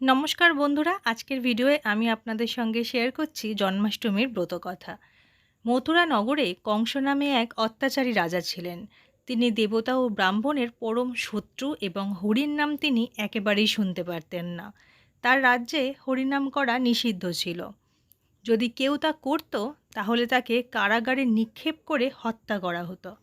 নমস্কার বন্ধুরা, আজকের ভিডিওয়ে আমি আপনাদের সঙ্গে শেয়ার করছি জন্মাষ্টমীর ব্রতকথা। মথুরা নগরে কংস নামে এক অত্যাচারী রাজা ছিলেন। তিনি দেবতা ও ব্রাহ্মণের পরম শত্রু এবং হরির নাম তিনি একেবারেই শুনতে পারতেন না। তার রাজ্যে হরিনাম করা নিষিদ্ধ ছিল। যদি কেউ তা করত, তাহলে তাকে কারাগারে নিক্ষেপ করে হত্যা করা হতো।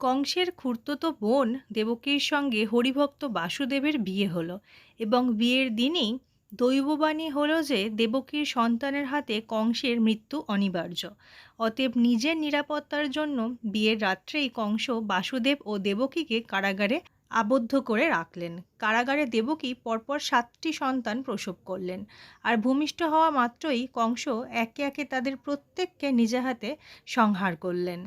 কংসের খুড়তুতো বোন দেবকীর সঙ্গে হরিভক্ত বাসুদেবের বিয়ে হলো এবং বিয়ের দিনই দৈববাণী হলো যে দেবকীর সন্তানের হাতে কংসের মৃত্যু অনিবার্য। অতএব নিজের নিরাপত্তার জন্য বিয়ের রাত্রেই কংস বাসুদেব ও দেবকীকে কারাগারে আবদ্ধ করে রাখলেন। কারাগারে দেবকী পরপর সাতটি সন্তান প্রসব করলেন। আর ভূমিষ্ঠ হওয়া মাত্রই কংস একে একে তাদের প্রত্যেককে নিজে হাতে সংহার করলেন।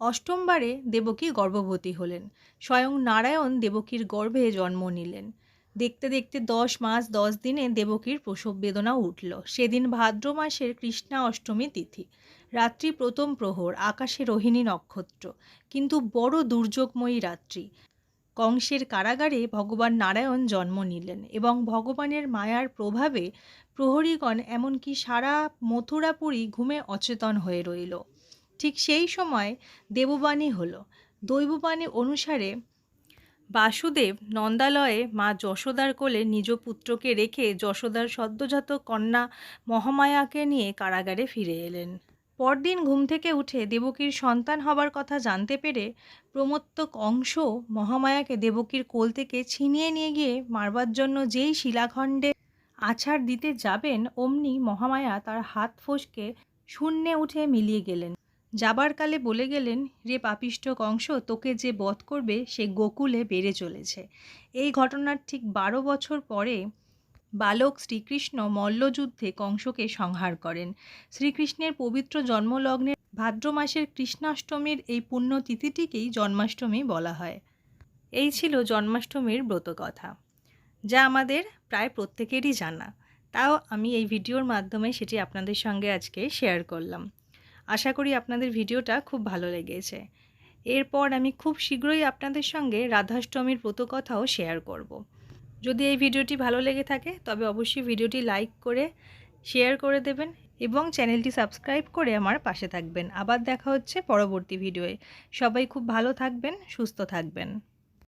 অষ্টমবারে দেবকী গর্ভবতী হলেন। স্বয়ং নারায়ণ দেবকীর গর্ভে জন্ম নিলেন। দেখতে দেখতে দশ মাস দশ দিনে দেবকীর প্রসব বেদনা উঠল। সেদিন ভাদ্র মাসের কৃষ্ণা অষ্টমী তিথি। রাত্রি প্রথম প্রহর, আকাশে রোহিণী নক্ষত্র। কিন্তু বড় দুর্যোগময়ী রাত্রি। কংসের কারাগারে ভগবান নারায়ণ জন্ম নিলেন এবং ভগবানের মায়ার প্রভাবে প্রহরীগণ এমনকি সারা মথুরাপুরী ঘুমে অচেতন হয়ে রইল। ঠিক সেই সময় দেববাণী হলো। দৈববাণী অনুসারে বাসুদেব নন্দালয়ে মা যশোদার কোলে নিজ পুত্রকে রেখে যশোদার সদ্যজাত কন্যা মহামায়াকে নিয়ে কারাগারে ফিরে এলেন। পরদিন ঘুম থেকে উঠে দেবকীর সন্তান হবার কথা জানতে পেরে প্রমত্তক অংশ মহামায়াকে দেবকীর কোল থেকে ছিনিয়ে নিয়ে গিয়ে মারবার জন্য যেই শিলাখণ্ডে আছাড় দিতে যাবেন, অমনি মহামায়া তার হাত ফসকে শূন্যে উঠে মিলিয়ে গেলেন। যাবার কালে বলে গেলেন, রে পাপিষ্ট কংস তোকে যে বধ করবে, সে গোকুলে বেড়ে চলেছে। এই ঘটনার ঠিক বারো বছর পরে বালক শ্রীকৃষ্ণ মল্লযুদ্ধে কংসকে সংহার করেন। শ্রীকৃষ্ণের পবিত্র জন্মলগ্নের ভাদ্র মাসের কৃষ্ণাষ্টমীর এই পুণ্য তিথিটিকেই জন্মাষ্টমী বলা হয়। এই ছিল জন্মাষ্টমীর ব্রতকথা। যা আমাদের প্রায় প্রত্যেকেরই জানা। তাও আমি এই ভিডিওর মাধ্যমে সেটি আপনাদের সঙ্গে আজকে শেয়ার করলাম। আশা করি আপনাদের ভিডিওটা খুব ভালো লেগেছে। এরপর আমি খুব শীঘ্রই আপনাদের সঙ্গে রাধাষ্টমীর ব্রতকথাও শেয়ার করব। যদি এই ভিডিওটি ভালো লেগে থাকে, তবে অবশ্যই ভিডিওটি লাইক করে শেয়ার করে দেবেন এবং চ্যানেলটি সাবস্ক্রাইব করে আমার পাশে থাকবেন। আবার দেখা হচ্ছে পরবর্তী ভিডিওয়ে। সবাই খুব ভালো থাকবেন, সুস্থ থাকবেন।